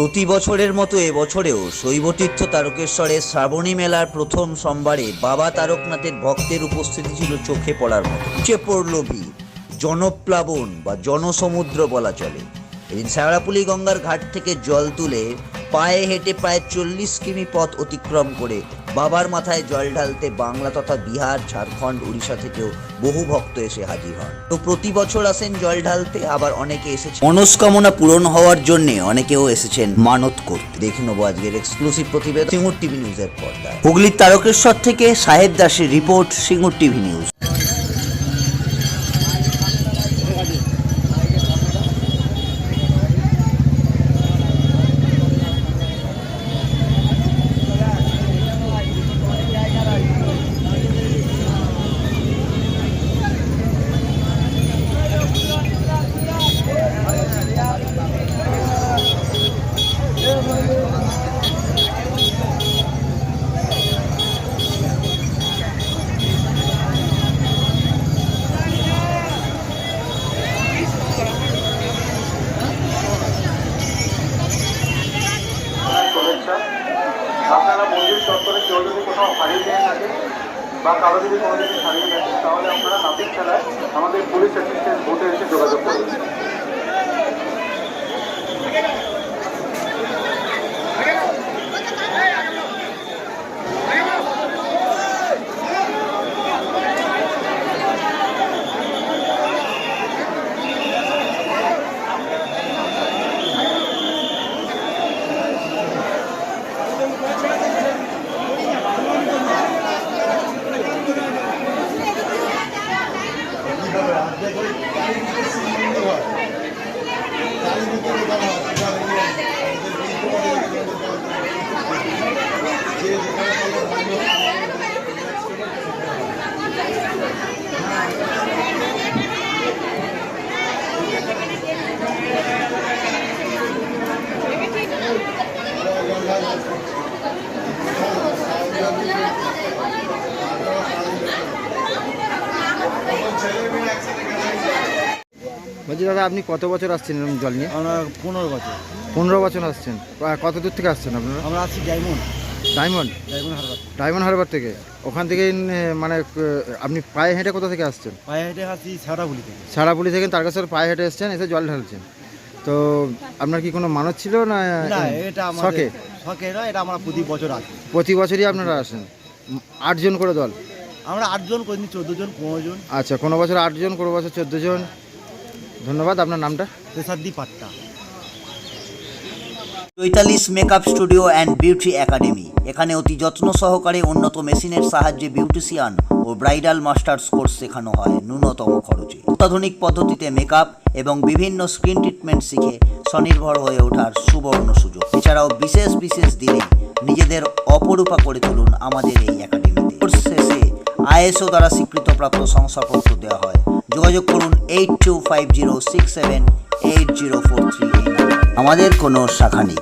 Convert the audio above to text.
প্রতি বছরের মতো এবছরেও শৈবতীর্থ তারকেশ্বরের শ্রাবণী মেলার প্রথম সোমবারে বাবা তারকনাথের ভক্তের উপস্থিতি ছিল চোখে পড়ার মতো। উপচে পড়ল ভিড়। জনপ্লাবন বা জনসমুদ্র বলা চলে। এদিন শ্যাওড়াপুলি গঙ্গার ঘাট থেকে জল তুলে পায়ে হেঁটে প্রায় চল্লিশ কিমি পথ অতিক্রম করে বাবার মাথায় জল ঢালতে বাংলা তথা বিহার, ঝাড়খণ্ড, উড়িষ্যা থেকেও বহু ভক্ত এসে হাজির হন। তো প্রতি বছর আসেন জল ঢালতে, আবার অনেকে এসেছে মনস্কামনা পূরণ হওয়ার জন্য অনেকেও এসেছেন মানত করতে। দেখে নেব আজকের এক্সক্লুসিভ প্রতিবেদন সিঙ্গুর টিভি নিউজের পর্দায়। হুগলির তারকেশ্বর থেকে সাহেব দাসের রিপোর্ট সিঙ্গুর টিভি নিউজ বা কারও যদি কোনো কিছু হারিয়ে তাহলে আপনারা নাপিত খেলায় আমাদের পুলিশ অ্যাসিস্ট্যান্ট ভোটে এসে Gracias. বলছি দাদা আপনি কত বছর আসছেন এরকম জল নিয়ে? আমরা পনেরো বছর। পনেরো বছর আসছেন। কত দূর থেকে আসছেন আপনারা? আমরা আসছি diamond. Diamond? Diamond Harbour. Diamond Harbour থেকে? ওখান থেকে মানে আপনি পায়ে হেঁটে কোথা থেকে আসছেন? পায়ে হেঁটে আসছি ছেঁড়াগুলি থেকে। সারাপুলি থেকে তারকেশ্বর পায়ে হেঁটে এসছেন এসে জল ঢালছেন। তো আপনার কি কোনো মানত ছিল না এটা শখে? শখে না এটা আমরা প্রতি বছর আসি। প্রতি বছরই আপনারা আসেন? আটজন করে দল? আমরা আটজন কোনদিন চোদ্দ জন পনেরো জন। আচ্ছা কোনো বছর আটজন কোনো বছর চোদ্দ জন। ধন্যবাদ, আপনার নামটা? তেসাদ্দি পাট্টা Chaitali's makeup studio and beauty academy, এখানে অতি যত্ন সহকারে উন্নত মেশিনের সাহায্যে বিউটিশিয়ান ও ব্রাইডাল মাস্টার্স কোর্স শেখানো হয় ন্যূনতম খরচে। অত্যাধুনিক পদ্ধতিতে মেকআপ এবং বিভিন্ন স্কিন ট্রিটমেন্ট শিখে স্বনির্ভর হয়ে ওঠার সুবর্ণ সুযোগ। এছাড়াও বিশেষ বিশেষ দিনে নিজেদের অপরূপা করে তুলুন আমাদের এই একাডেমিতে। কোর্স শেষে আইএসও দ্বারা স্বীকৃতপ্রাপ্ত শংসাপত্র দেওয়া হয়। যোগাযোগ করুন eight two five zero six seven eight zero four three আমাদের কোনো শাখা নেই।